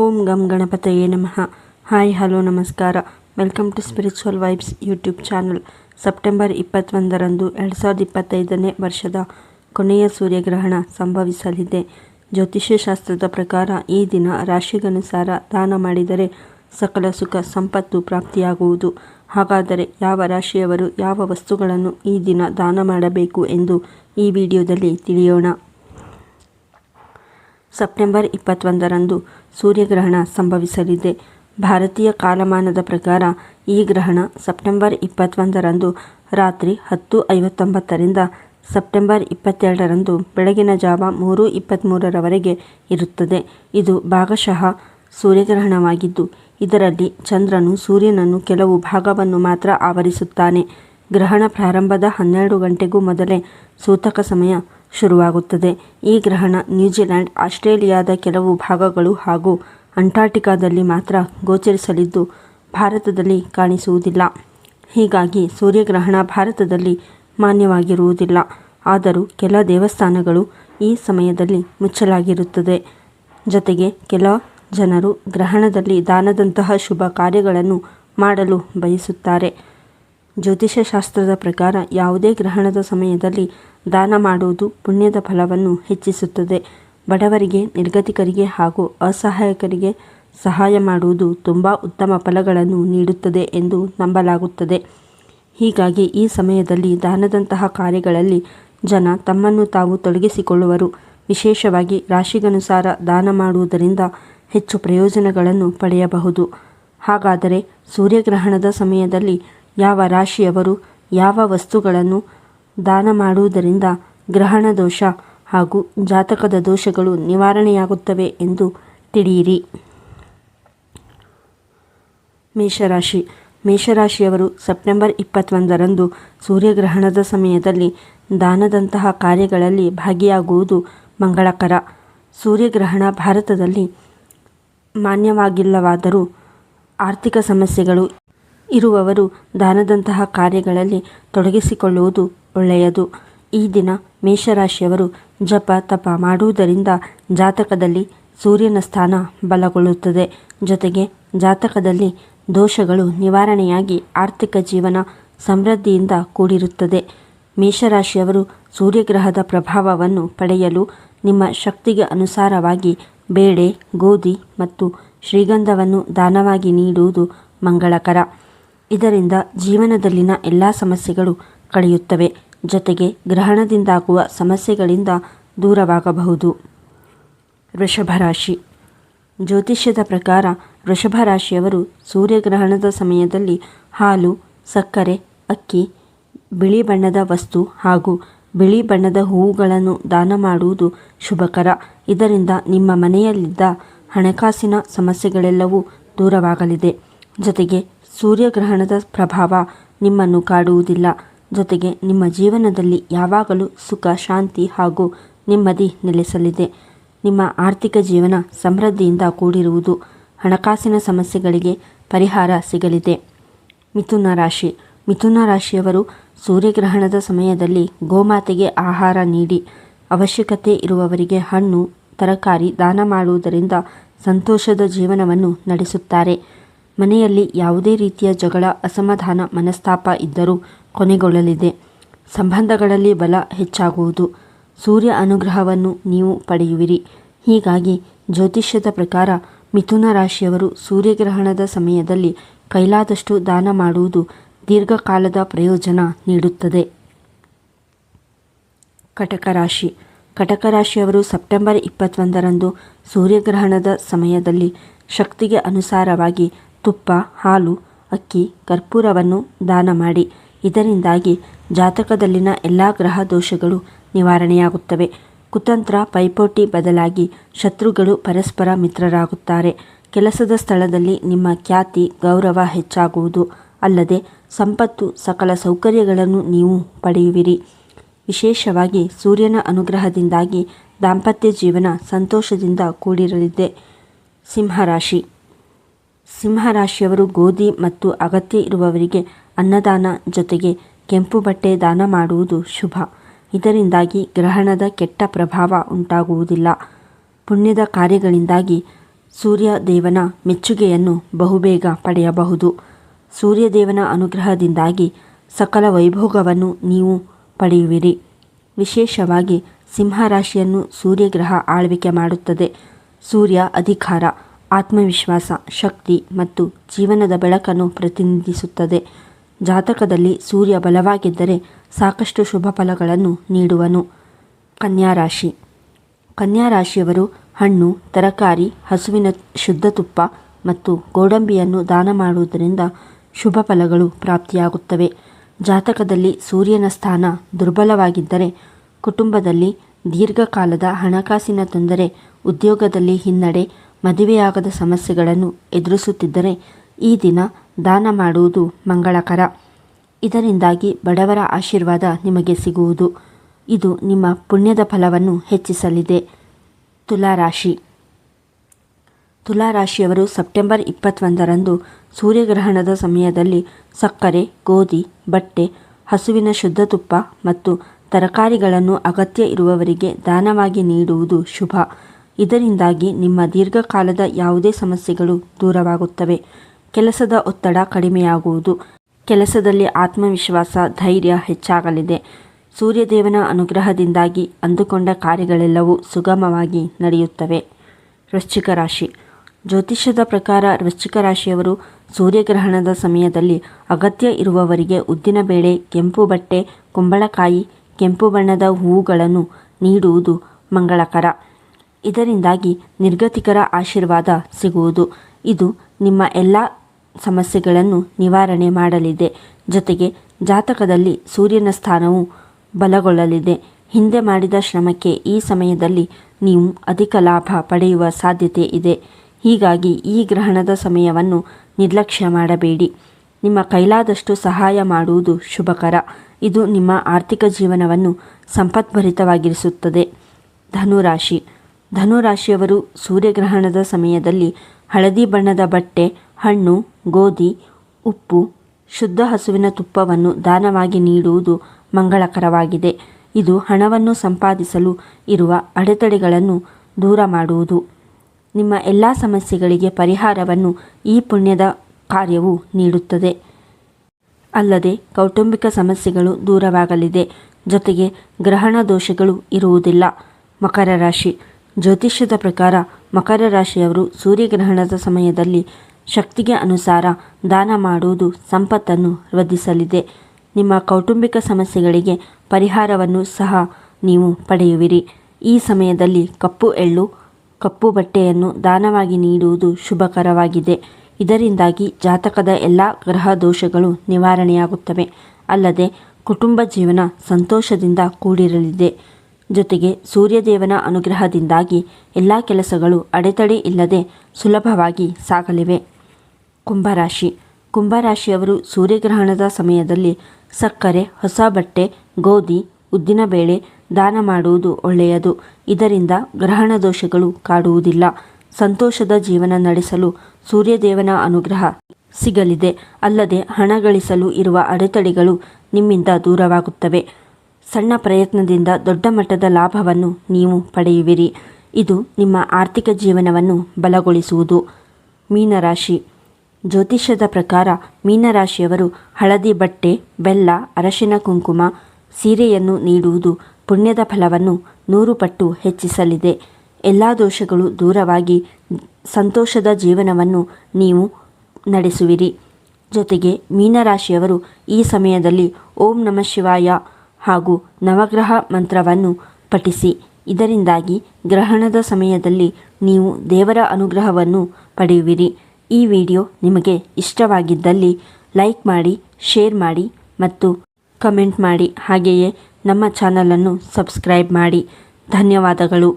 ಓಂ ಗಂ ಗಣಪತಯೇ ನಮಃ. ಹಾಯ್, ಹಲೋ, ನಮಸ್ಕಾರ. Welcome to spiritual vibes YouTube channel. September ಇಪ್ಪತ್ತೊಂದರಂದು ಎರಡು ಸಾವಿರದ ಇಪ್ಪತ್ತೈದನೇ ವರ್ಷದ ಕೊನೆಯ ಸೂರ್ಯಗ್ರಹಣ ಸಂಭವಿಸಲಿದೆ. ಜ್ಯೋತಿಷ್ಯ ಶಾಸ್ತ್ರದ ಪ್ರಕಾರ ಈ ದಿನ ರಾಶಿಗನುಸಾರ ದಾನ ಮಾಡಿದರೆ ಸಕಲ ಸುಖ, ಸಂಪತ್ತು ಪ್ರಾಪ್ತಿಯಾಗುವುದು. ಹಾಗಾದರೆ ಯಾವ ರಾಶಿಯವರು ಯಾವ ವಸ್ತುಗಳನ್ನು ಈ ದಿನ ದಾನ ಮಾಡಬೇಕು ಎಂದು ಈ ವಿಡಿಯೋದಲ್ಲಿ ತಿಳಿಯೋಣ. ಸೆಪ್ಟೆಂಬರ್ ಇಪ್ಪತ್ತೊಂದರಂದು ಸೂರ್ಯಗ್ರಹಣ ಸಂಭವಿಸಲಿದೆ. ಭಾರತೀಯ ಕಾಲಮಾನದ ಪ್ರಕಾರ ಈ ಗ್ರಹಣ ಸೆಪ್ಟೆಂಬರ್ ಇಪ್ಪತ್ತೊಂದರಂದು ರಾತ್ರಿ ಹತ್ತು ಐವತ್ತೊಂಬತ್ತರಿಂದ ಸೆಪ್ಟೆಂಬರ್ ಇಪ್ಪತ್ತೆರಡರಂದು ಬೆಳಗಿನ ಜಾವ ಮೂರು ಇಪ್ಪತ್ತ್ಮೂರರವರೆಗೆ ಇರುತ್ತದೆ. ಇದು ಭಾಗಶಃ ಸೂರ್ಯಗ್ರಹಣವಾಗಿದ್ದು, ಇದರಲ್ಲಿ ಚಂದ್ರನು ಸೂರ್ಯನನ್ನು ಕೆಲವು ಭಾಗವನ್ನು ಮಾತ್ರ ಆವರಿಸುತ್ತಾನೆ. ಗ್ರಹಣ ಪ್ರಾರಂಭದ ಹನ್ನೆರಡು ಗಂಟೆಗೂ ಮೊದಲೇ ಸೂತಕ ಸಮಯ ಶುರುವಾಗುತ್ತದೆ. ಈ ಗ್ರಹಣ ನ್ಯೂಜಿಲೆಂಡ್ ಆಸ್ಟ್ರೇಲಿಯಾದ ಕೆಲವು ಭಾಗಗಳು ಹಾಗೂ ಅಂಟಾರ್ಟಿಕಾದಲ್ಲಿ ಮಾತ್ರ ಗೋಚರಿಸಲಿದ್ದು, ಭಾರತದಲ್ಲಿ ಕಾಣಿಸುವುದಿಲ್ಲ. ಹೀಗಾಗಿ ಸೂರ್ಯಗ್ರಹಣ ಭಾರತದಲ್ಲಿ ಮಾನ್ಯವಾಗಿರುವುದಿಲ್ಲ. ಆದರೂ ಕೆಲ ದೇವಸ್ಥಾನಗಳು ಈ ಸಮಯದಲ್ಲಿ ಮುಚ್ಚಲಾಗಿರುತ್ತದೆ. ಜೊತೆಗೆ ಕೆಲ ಜನರು ಗ್ರಹಣದಲ್ಲಿ ದಾನದಂತಹ ಶುಭ ಕಾರ್ಯಗಳನ್ನು ಮಾಡಲು ಬಯಸುತ್ತಾರೆ. ಜ್ಯೋತಿಷ್ಯ ಶಾಸ್ತ್ರದ ಪ್ರಕಾರ ಯಾವುದೇ ಗ್ರಹಣದ ಸಮಯದಲ್ಲಿ ದಾನ ಮಾಡುವುದು ಪುಣ್ಯದ ಫಲವನ್ನು ಹೆಚ್ಚಿಸುತ್ತದೆ. ಬಡವರಿಗೆ, ನಿರ್ಗತಿಕರಿಗೆ ಹಾಗೂ ಅಸಹಾಯಕರಿಗೆ ಸಹಾಯ ಮಾಡುವುದು ತುಂಬ ಉತ್ತಮ ಫಲಗಳನ್ನು ನೀಡುತ್ತದೆ ಎಂದು ನಂಬಲಾಗುತ್ತದೆ. ಹೀಗಾಗಿ ಈ ಸಮಯದಲ್ಲಿ ದಾನದಂತಹ ಕಾರ್ಯಗಳಲ್ಲಿ ಜನ ತಮ್ಮನ್ನು ತಾವು ತೊಡಗಿಸಿಕೊಳ್ಳುವರು. ವಿಶೇಷವಾಗಿ ರಾಶಿಗನುಸಾರ ದಾನ ಮಾಡುವುದರಿಂದ ಹೆಚ್ಚು ಪ್ರಯೋಜನಗಳನ್ನು ಪಡೆಯಬಹುದು. ಹಾಗಾದರೆ ಸೂರ್ಯಗ್ರಹಣದ ಸಮಯದಲ್ಲಿ ಯಾವ ರಾಶಿಯವರು ಯಾವ ವಸ್ತುಗಳನ್ನು ದಾನ ಮಾಡುವುದರಿಂದ ಗ್ರಹಣ ದೋಷ ಹಾಗೂ ಜಾತಕದ ದೋಷಗಳು ನಿವಾರಣೆಯಾಗುತ್ತವೆ ಎಂದು ತಿಳಿಯಿರಿ. ಮೇಷರಾಶಿ. ಮೇಷರಾಶಿಯವರು ಸೆಪ್ಟೆಂಬರ್ ಇಪ್ಪತ್ತೊಂದರಂದು ಸೂರ್ಯಗ್ರಹಣದ ಸಮಯದಲ್ಲಿ ದಾನದಂತಹ ಕಾರ್ಯಗಳಲ್ಲಿ ಭಾಗಿಯಾಗುವುದು ಮಂಗಳಕರ. ಸೂರ್ಯಗ್ರಹಣ ಭಾರತದಲ್ಲಿ ಮಾನ್ಯವಾಗಿಲ್ಲವಾದರೂ ಆರ್ಥಿಕ ಸಮಸ್ಯೆಗಳು ಇರುವವರು ದಾನದಂತಹ ಕಾರ್ಯಗಳಲ್ಲಿ ತೊಡಗಿಸಿಕೊಳ್ಳುವುದು ಒಳ್ಳೆಯದು. ಈ ದಿನ ಮೇಷರಾಶಿಯವರು ಜಪ ತಪ ಮಾಡುವುದರಿಂದ ಜಾತಕದಲ್ಲಿ ಸೂರ್ಯನ ಸ್ಥಾನ ಬಲಗೊಳ್ಳುತ್ತದೆ. ಜೊತೆಗೆ ಜಾತಕದಲ್ಲಿ ದೋಷಗಳು ನಿವಾರಣೆಯಾಗಿ ಆರ್ಥಿಕ ಜೀವನ ಸಮೃದ್ಧಿಯಿಂದ ಕೂಡಿರುತ್ತದೆ. ಮೇಷರಾಶಿಯವರು ಸೂರ್ಯಗ್ರಹದ ಪ್ರಭಾವವನ್ನು ಪಡೆಯಲು ನಿಮ್ಮ ಶಕ್ತಿಗೆ ಅನುಸಾರವಾಗಿ ಬೇಳೆ ಗೋಧಿ ಮತ್ತು ಶ್ರೀಗಂಧವನ್ನು ದಾನವಾಗಿ ನೀಡುವುದು ಮಂಗಳಕರ. ಇದರಿಂದ ಜೀವನದಲ್ಲಿನ ಎಲ್ಲ ಸಮಸ್ಯೆಗಳು ಕಳೆಯುತ್ತವೆ. ಜೊತೆಗೆ ಗ್ರಹಣದಿಂದಾಗುವ ಸಮಸ್ಯೆಗಳಿಂದ ದೂರವಾಗಬಹುದು. ವೃಷಭ ರಾಶಿ. ಜ್ಯೋತಿಷ್ಯದ ಪ್ರಕಾರ ವೃಷಭ ರಾಶಿಯವರು ಸೂರ್ಯಗ್ರಹಣದ ಸಮಯದಲ್ಲಿ ಹಾಲು, ಸಕ್ಕರೆ, ಅಕ್ಕಿ, ಬಿಳಿ ಬಣ್ಣದ ವಸ್ತು ಹಾಗೂ ಬಿಳಿ ಬಣ್ಣದ ಹೂವುಗಳನ್ನು ದಾನ ಮಾಡುವುದು ಶುಭಕರ. ಇದರಿಂದ ನಿಮ್ಮ ಮನೆಯಲ್ಲಿದ್ದ ಹಣಕಾಸಿನ ಸಮಸ್ಯೆಗಳೆಲ್ಲವೂ ದೂರವಾಗಲಿದೆ. ಜೊತೆಗೆ ಸೂರ್ಯಗ್ರಹಣದ ಪ್ರಭಾವ ನಿಮ್ಮನ್ನು ಕಾಡುವುದಿಲ್ಲ. ಜೊತೆಗೆ ನಿಮ್ಮ ಜೀವನದಲ್ಲಿ ಯಾವಾಗಲೂ ಸುಖ, ಶಾಂತಿ ಹಾಗೂ ನೆಮ್ಮದಿ ನೆಲೆಸಲಿದೆ. ನಿಮ್ಮ ಆರ್ಥಿಕ ಜೀವನ ಸಮೃದ್ಧಿಯಿಂದ ಕೂಡಿರುವುದು ಹಣಕಾಸಿನ ಸಮಸ್ಯೆಗಳಿಗೆ ಪರಿಹಾರ ಸಿಗಲಿದೆ. ಮಿಥುನ ರಾಶಿ. ಮಿಥುನ ರಾಶಿಯವರು ಸೂರ್ಯಗ್ರಹಣದ ಸಮಯದಲ್ಲಿ ಗೋಮಾತೆಗೆ ಆಹಾರ ನೀಡಿ, ಅವಶ್ಯಕತೆ ಇರುವವರಿಗೆ ಹಣ್ಣು, ತರಕಾರಿ ದಾನ ಮಾಡುವುದರಿಂದ ಸಂತೋಷದ ಜೀವನವನ್ನು ನಡೆಸುತ್ತಾರೆ. ಮನೆಯಲ್ಲಿ ಯಾವುದೇ ರೀತಿಯ ಜಗಳ, ಅಸಮಾಧಾನ, ಮನಸ್ತಾಪ ಇದ್ದರೂ ಕೊನೆಗೊಳ್ಳಲಿದೆ. ಸಂಬಂಧಗಳಲ್ಲಿ ಬಲ ಹೆಚ್ಚಾಗುವುದು. ಸೂರ್ಯ ಅನುಗ್ರಹವನ್ನು ನೀವು ಪಡೆಯುವಿರಿ. ಹೀಗಾಗಿ ಜ್ಯೋತಿಷ್ಯದ ಪ್ರಕಾರ ಮಿಥುನ ರಾಶಿಯವರು ಸೂರ್ಯಗ್ರಹಣದ ಸಮಯದಲ್ಲಿ ಕೈಲಾದಷ್ಟು ದಾನ ಮಾಡುವುದು ದೀರ್ಘಕಾಲದ ಪ್ರಯೋಜನ ನೀಡುತ್ತದೆ. ಕಟಕ ರಾಶಿ. ಕಟಕ ರಾಶಿಯವರು ಸೆಪ್ಟೆಂಬರ್ ಇಪ್ಪತ್ತೊಂದರಂದು ಸೂರ್ಯಗ್ರಹಣದ ಸಮಯದಲ್ಲಿ ಶಕ್ತಿಗೆ ಅನುಸಾರವಾಗಿ ತುಪ್ಪ, ಹಾಲು, ಅಕ್ಕಿ, ಕರ್ಪೂರವನ್ನು ದಾನ ಮಾಡಿ. ಇದರಿಂದಾಗಿ ಜಾತಕದಲ್ಲಿನ ಎಲ್ಲ ಗ್ರಹ ದೋಷಗಳು ನಿವಾರಣೆಯಾಗುತ್ತವೆ. ಕುತಂತ್ರ, ಪೈಪೋಟಿ ಬದಲಾಗಿ ಶತ್ರುಗಳು ಪರಸ್ಪರ ಮಿತ್ರರಾಗುತ್ತಾರೆ. ಕೆಲಸದ ಸ್ಥಳದಲ್ಲಿ ನಿಮ್ಮ ಖ್ಯಾತಿ, ಗೌರವ ಹೆಚ್ಚಾಗುವುದು. ಅಲ್ಲದೆ ಸಂಪತ್ತು, ಸಕಲ ಸೌಕರ್ಯಗಳನ್ನು ನೀವು ಪಡೆಯುವಿರಿ. ವಿಶೇಷವಾಗಿ ಸೂರ್ಯನ ಅನುಗ್ರಹದಿಂದಾಗಿ ದಾಂಪತ್ಯ ಜೀವನ ಸಂತೋಷದಿಂದ ಕೂಡಿರಲಿದೆ. ಸಿಂಹರಾಶಿ. ಸಿಂಹರಾಶಿಯವರು ಗೋಧಿ ಮತ್ತು ಅಗತ್ಯ ಇರುವವರಿಗೆ ಅನ್ನದಾನ ಜೊತೆಗೆ ಕೆಂಪು ಬಟ್ಟೆ ದಾನ ಮಾಡುವುದು ಶುಭ. ಇದರಿಂದಾಗಿ ಗ್ರಹಣದ ಕೆಟ್ಟ ಪ್ರಭಾವ ಉಂಟಾಗುವುದಿಲ್ಲ. ಪುಣ್ಯದ ಕಾರ್ಯಗಳಿಂದಾಗಿ ಸೂರ್ಯದೇವನ ಮೆಚ್ಚುಗೆಯನ್ನು ಬಹುಬೇಗ ಪಡೆಯಬಹುದು. ಸೂರ್ಯದೇವನ ಅನುಗ್ರಹದಿಂದಾಗಿ ಸಕಲ ವೈಭೋಗವನ್ನು ನೀವು ಪಡೆಯುವಿರಿ. ವಿಶೇಷವಾಗಿ ಸಿಂಹರಾಶಿಯನ್ನು ಸೂರ್ಯಗ್ರಹ ಆಳ್ವಿಕೆ ಮಾಡುತ್ತದೆ. ಸೂರ್ಯ ಅಧಿಕಾರ, ಆತ್ಮವಿಶ್ವಾಸ, ಶಕ್ತಿ ಮತ್ತು ಜೀವನದ ಬೆಳಕನ್ನು ಪ್ರತಿನಿಧಿಸುತ್ತದೆ. ಜಾತಕದಲ್ಲಿ ಸೂರ್ಯ ಬಲವಾಗಿದ್ದರೆ ಸಾಕಷ್ಟು ಶುಭ ಫಲಗಳನ್ನು ನೀಡುವನು. ಕನ್ಯಾರಾಶಿ. ರಾಶಿ ಕನ್ಯಾ ರಾಶಿಯವರು ಹಣ್ಣು, ತರಕಾರಿ, ಹಸುವಿನ ಶುದ್ಧ ತುಪ್ಪ ಮತ್ತು ಗೋಡಂಬಿಯನ್ನು ದಾನ ಮಾಡುವುದರಿಂದ ಶುಭ ಫಲಗಳು ಪ್ರಾಪ್ತಿಯಾಗುತ್ತವೆ. ಜಾತಕದಲ್ಲಿ ಸೂರ್ಯನ ಸ್ಥಾನ ದುರ್ಬಲವಾಗಿದ್ದರೆ ಕುಟುಂಬದಲ್ಲಿ ದೀರ್ಘಕಾಲದ ಹಣಕಾಸಿನ ತೊಂದರೆ, ಉದ್ಯೋಗದಲ್ಲಿ ಹಿನ್ನಡೆ, ಮದುವೆಯಾಗದ ಸಮಸ್ಯೆಗಳನ್ನು ಎದುರಿಸುತ್ತಿದ್ದರೆ ಈ ದಿನ ದಾನ ಮಾಡುವುದು ಮಂಗಳಕರ. ಇದರಿಂದಾಗಿ ಬಡವರ ಆಶೀರ್ವಾದ ನಿಮಗೆ ಸಿಗುವುದು. ಇದು ನಿಮ್ಮ ಪುಣ್ಯದ ಫಲವನ್ನು ಹೆಚ್ಚಿಸಲಿದೆ. ತುಲಾರಾಶಿ. ತುಲಾರಾಶಿಯವರು ಸೆಪ್ಟೆಂಬರ್ ಇಪ್ಪತ್ತೊಂದರಂದು ಸೂರ್ಯಗ್ರಹಣದ ಸಮಯದಲ್ಲಿ ಸಕ್ಕರೆ, ಗೋಧಿ, ಬಟ್ಟೆ, ಹಸುವಿನ ಶುದ್ಧ ತುಪ್ಪ ಮತ್ತು ತರಕಾರಿಗಳನ್ನು ಅಗತ್ಯ ಇರುವವರಿಗೆ ದಾನವಾಗಿ ನೀಡುವುದು ಶುಭ. ಇದರಿಂದಾಗಿ ನಿಮ್ಮ ದೀರ್ಘಕಾಲದ ಯಾವುದೇ ಸಮಸ್ಯೆಗಳು ದೂರವಾಗುತ್ತವೆ. ಕೆಲಸದ ಒತ್ತಡ ಕಡಿಮೆಯಾಗುವುದು. ಕೆಲಸದಲ್ಲಿ ಆತ್ಮವಿಶ್ವಾಸ, ಧೈರ್ಯ ಹೆಚ್ಚಾಗಲಿದೆ. ಸೂರ್ಯದೇವನ ಅನುಗ್ರಹದಿಂದಾಗಿ ಅಂದುಕೊಂಡ ಕಾರ್ಯಗಳೆಲ್ಲವೂ ಸುಗಮವಾಗಿ ನಡೆಯುತ್ತವೆ. ವೃಶ್ಚಿಕ ರಾಶಿ. ಜ್ಯೋತಿಷ್ಯದ ಪ್ರಕಾರ ವೃಶ್ಚಿಕ ರಾಶಿಯವರು ಸೂರ್ಯಗ್ರಹಣದ ಸಮಯದಲ್ಲಿ ಅಗತ್ಯ ಇರುವವರಿಗೆ ಉದ್ದಿನಬೇಳೆ ಕೆಂಪು ಬಟ್ಟೆ, ಕುಂಬಳಕಾಯಿ, ಕೆಂಪು ಬಣ್ಣದ ಹೂವುಗಳನ್ನು ನೀಡುವುದು ಮಂಗಳಕರ. ಇದರಿಂದಾಗಿ ನಿರ್ಗತಿಕರ ಆಶೀರ್ವಾದ ಸಿಗುವುದು. ಇದು ನಿಮ್ಮ ಎಲ್ಲ ಸಮಸ್ಯೆಗಳನ್ನು ನಿವಾರಣೆ ಮಾಡಲಿದೆ. ಜೊತೆಗೆ ಜಾತಕದಲ್ಲಿ ಸೂರ್ಯನ ಸ್ಥಾನವು ಬಲಗೊಳ್ಳಲಿದೆ. ಹಿಂದೆ ಮಾಡಿದ ಶ್ರಮಕ್ಕೆ ಈ ಸಮಯದಲ್ಲಿ ನೀವು ಅಧಿಕ ಲಾಭ ಪಡೆಯುವ ಸಾಧ್ಯತೆ ಇದೆ. ಹೀಗಾಗಿ ಈ ಗ್ರಹಣದ ಸಮಯವನ್ನು ನಿರ್ಲಕ್ಷ್ಯ ಮಾಡಬೇಡಿ. ನಿಮ್ಮ ಕೈಲಾದಷ್ಟು ಸಹಾಯ ಮಾಡುವುದು ಶುಭಕರ. ಇದು ನಿಮ್ಮ ಆರ್ಥಿಕ ಜೀವನವನ್ನು ಸಂಪತ್ಭರಿತವಾಗಿರಿಸುತ್ತದೆ. ಧನುರಾಶಿ. ಧನುರಾಶಿಯವರು ಸೂರ್ಯಗ್ರಹಣದ ಸಮಯದಲ್ಲಿ ಹಳದಿ ಬಣ್ಣದ ಬಟ್ಟೆ, ಹಣ್ಣು, ಗೋಧಿ, ಉಪ್ಪು, ಶುದ್ಧ ಹಸುವಿನ ತುಪ್ಪವನ್ನು ದಾನವಾಗಿ ನೀಡುವುದು ಮಂಗಳಕರವಾಗಿದೆ. ಇದು ಹಣವನ್ನು ಸಂಪಾದಿಸಲು ಇರುವ ಅಡೆತಡೆಗಳನ್ನು ದೂರ ಮಾಡುವುದು. ನಿಮ್ಮ ಎಲ್ಲ ಸಮಸ್ಯೆಗಳಿಗೆ ಪರಿಹಾರವನ್ನು ಈ ಪುಣ್ಯದ ಕಾರ್ಯವು ನೀಡುತ್ತದೆ. ಅಲ್ಲದೆ ಕೌಟುಂಬಿಕ ಸಮಸ್ಯೆಗಳು ದೂರವಾಗಲಿದೆ. ಜೊತೆಗೆ ಗ್ರಹಣ ದೋಷಗಳು ಇರುವುದಿಲ್ಲ. ಮಕರ ರಾಶಿ. ಜ್ಯೋತಿಷ್ಯದ ಪ್ರಕಾರ ಮಕರ ರಾಶಿಯವರು ಸೂರ್ಯಗ್ರಹಣದ ಸಮಯದಲ್ಲಿ ಶಕ್ತಿಗೆ ಅನುಸಾರ ದಾನ ಮಾಡುವುದು ಸಂಪತ್ತನ್ನು ವೃದ್ಧಿಸಲಿದೆ. ನಿಮ್ಮ ಕೌಟುಂಬಿಕ ಸಮಸ್ಯೆಗಳಿಗೆ ಪರಿಹಾರವನ್ನು ಸಹ ನೀವು ಪಡೆಯುವಿರಿ. ಈ ಸಮಯದಲ್ಲಿ ಕಪ್ಪು ಎಳ್ಳು, ಕಪ್ಪು ಬಟ್ಟೆಯನ್ನು ದಾನವಾಗಿ ನೀಡುವುದು ಶುಭಕರವಾಗಿದೆ. ಇದರಿಂದಾಗಿ ಜಾತಕದ ಎಲ್ಲ ಗ್ರಹ ದೋಷಗಳು ನಿವಾರಣೆಯಾಗುತ್ತವೆ. ಅಲ್ಲದೆ ಕುಟುಂಬ ಜೀವನ ಸಂತೋಷದಿಂದ ಕೂಡಿರಲಿದೆ. ಜೊತೆಗೆ ಸೂರ್ಯದೇವನ ಅನುಗ್ರಹದಿಂದಾಗಿ ಎಲ್ಲ ಕೆಲಸಗಳು ಅಡೆತಡೆ ಇಲ್ಲದೆ ಸುಲಭವಾಗಿ ಸಾಗಲಿವೆ. ಕುಂಭರಾಶಿ. ಕುಂಭರಾಶಿಯವರು ಸೂರ್ಯಗ್ರಹಣದ ಸಮಯದಲ್ಲಿ ಸಕ್ಕರೆ, ಹೊಸ ಬಟ್ಟೆ, ಗೋಧಿ ಉದ್ದಿನಬೇಳೆ ದಾನ ಮಾಡುವುದು ಒಳ್ಳೆಯದು. ಇದರಿಂದ ಗ್ರಹಣ ದೋಷಗಳು ಕಾಡುವುದಿಲ್ಲ. ಸಂತೋಷದ ಜೀವನ ನಡೆಸಲು ಸೂರ್ಯದೇವನ ಅನುಗ್ರಹ ಸಿಗಲಿದೆ. ಅಲ್ಲದೆ ಹಣ ಗಳಿಸಲು ಇರುವ ಅಡೆತಡೆಗಳು ನಿಮ್ಮಿಂದ ದೂರವಾಗುತ್ತವೆ. ಸಣ್ಣ ಪ್ರಯತ್ನದಿಂದ ದೊಡ್ಡ ಮಟ್ಟದ ಲಾಭವನ್ನು ನೀವು ಪಡೆಯುವಿರಿ. ಇದು ನಿಮ್ಮ ಆರ್ಥಿಕ ಜೀವನವನ್ನು ಬಲಗೊಳಿಸುವುದು. ಮೀನರಾಶಿ. ಜ್ಯೋತಿಷ್ಯದ ಪ್ರಕಾರ ಮೀನರಾಶಿಯವರು ಹಳದಿ ಬಟ್ಟೆ, ಬೆಲ್ಲ, ಅರಶಿನ ಕುಂಕುಮ, ಸೀರೆಯನ್ನು ನೀಡುವುದು ಪುಣ್ಯದ ಫಲವನ್ನು ನೂರು ಪಟ್ಟು ಹೆಚ್ಚಿಸಲಿದೆ. ಎಲ್ಲ ದೋಷಗಳು ದೂರವಾಗಿ ಸಂತೋಷದ ಜೀವನವನ್ನು ನೀವು ನಡೆಸುವಿರಿ. ಜೊತೆಗೆ ಮೀನರಾಶಿಯವರು ಈ ಸಮಯದಲ್ಲಿ ಓಂ ನಮಃ ಶಿವಾಯ ಹಾಗೂ ನವಗ್ರಹ ಮಂತ್ರವನ್ನು ಪಠಿಸಿ. ಇದರಿಂದಾಗಿ ಗ್ರಹಣದ ಸಮಯದಲ್ಲಿ ನೀವು ದೇವರ ಅನುಗ್ರಹವನ್ನು ಪಡೆಯುವಿರಿ. ಈ ವಿಡಿಯೋ ನಿಮಗೆ ಇಷ್ಟವಾಗಿದ್ದಲ್ಲಿ ಲೈಕ್ ಮಾಡಿ, ಶೇರ್ ಮಾಡಿ ಮತ್ತು ಕಮೆಂಟ್ ಮಾಡಿ. ಹಾಗೆಯೇ ನಮ್ಮ ಚಾನಲನ್ನು ಸಬ್ಸ್ಕ್ರೈಬ್ ಮಾಡಿ. ಧನ್ಯವಾದಗಳು.